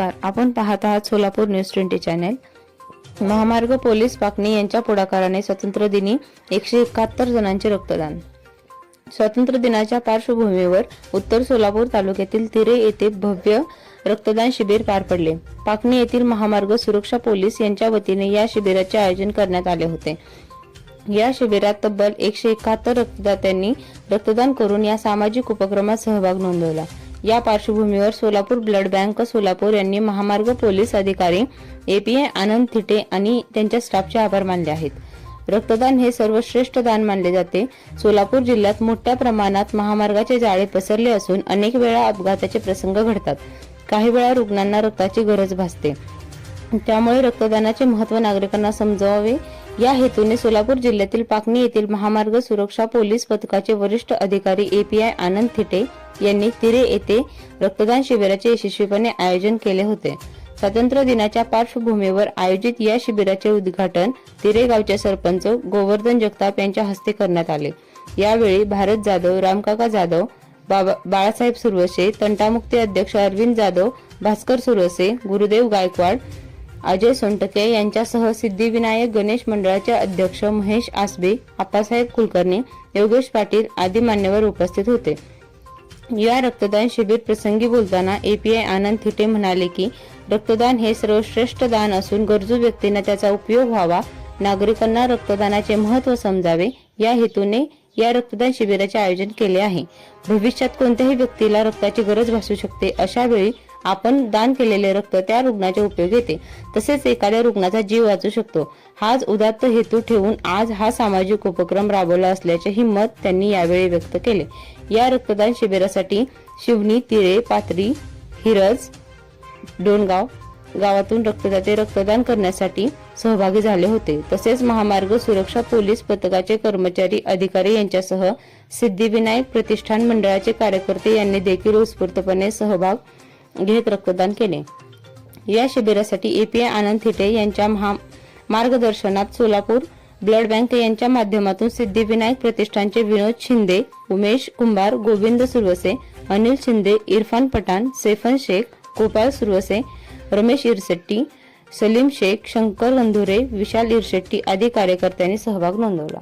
आपण पाहत आहात सोलापूर न्यूज ट्वेंटी चॅनेल. महामार्ग पोलीस पाकणी यांच्या पुढाकाराने स्वातंत्र्य दिनी एकशे एकाहत्तर जणांचे रक्तदान. स्वातंत्र्य दिनाच्या पार्श्वभूमीवर उत्तर सोलापूर तालुक्यातील तिरे येथे भव्य रक्तदान शिबिर पार पडले. पाकणी येथील महामार्ग सुरक्षा पोलीस यांच्या वतीने या शिबिराचे आयोजन करण्यात आले होते. या शिबिरात तब्बल एकशे एकाहत्तर रक्तदात्यांनी रक्तदान करून या सामाजिक उपक्रमात सहभाग नोंदवला. या पार्श्वभूमीवर सोलापूर ब्लड बँक सोलापूर यांनी महामार्ग पोलीस अधिकारी एपीए आनंद थिटे आणि त्यांच्या स्टाफचे आभार मानले आहेत. रक्तदान हे सर्वश्रेष्ठ दान मानले जाते. सोलापूर जिल्ह्यात मोठ्या प्रमाणात महामार्गाचे जाळे पसरले असून अनेक वेळा अपघाताचे प्रसंग घडतात. काही वेळा रुग्णांना रक्ताची गरज भासते. त्यामुळे रक्तदानाचे महत्त्व नागरिकांना समजावे या हेतूने सोलापूर जिल्ह्यातील पाकणी येथील महामार्ग सुरक्षा पोलीस पथकाचे वरिष्ठ अधिकारी एपीआय आनंद थिटे यांनी तिरे येथे रक्तदान शिबिराचे यशस्वीपणे आयोजन केले होते. स्वातंत्र्य दिनाच्या पार्श्वभूमीवर आयोजित या शिबिराचे उद्घाटन तिरे गावचे सरपंच गोवर्धन जगताप यांच्या हस्ते करण्यात आले. यावेळी भारत जाधव रामकाका जाधव बाबा बाळासाहेब सुरवसे तंटामुक्ती अध्यक्ष अरविंद जाधव भास्कर सुरवसे गुरुदेव गायकवाड अजय सोनटके यांच्यासह सिद्धिविनायक गणेश मंडळाचे अध्यक्ष महेश आसबे आप्पासाहेब कुलकर्णी योगेश पाटील आदी मान्यवर उपस्थित होते. या रक्तदान शिबिर प्रसंगी बोलताना एपीआय आनंद थिटे म्हणाले की रक्तदान हे सर्वश्रेष्ठ दान असून गरजू व्यक्तींना त्याचा उपयोग व्हावा नागरिकांना रक्तदानाचे महत्त्व समजावे या हेतूने या रक्तदान शिबिराचे आयोजन केले आहे. भविष्यात कोणत्याही व्यक्तीला रक्ताची गरज भासू शकते अशा वेळी आपण दान केलेले रक्त त्या रुग्णाचे उपयोग येते. तसेच एखाद्या रुग्णाचा जीव वाचू शकतो. हाच उदात्त हेतू ठेवून आज हा सामाजिक उपक्रम राबवला असल्याचे हिंमत त्यांनी यावेळी व्यक्त केले. या रक्तदान शिबिरासाठी शिवनी तिरे पाथरी हिरज डोणगाव गावातून रक्तदाते रक्तदान करण्यासाठी सहभागी झाले होते. तसेच महामार्ग सुरक्षा पोलीस पथकाचे कर्मचारी अधिकारी यांच्यासह सिद्धिविनायक प्रतिष्ठान मंडळाचे कार्यकर्ते यांनी देखील उत्स्फूर्तपणे सहभाग घेत रक्तदान केले. या शिबिरासाठी एपीआय आनंद थिटे यांच्या महा मार्गदर्शनात सोलापूर ब्लड बँक यांच्या माध्यमातून सिद्धिविनायक प्रतिष्ठानचे विनोद शिंदे उमेश कुंभार गोविंद सुरवसे अनिल शिंदे इरफान पठाण सेफन शेख गोपाळ सुरवसे रमेश इरशेट्टी सलीम शेख शंकर गंधुरे विशाल इरशेट्टी आदी कार्यकर्त्यांनी सहभाग नोंदवला.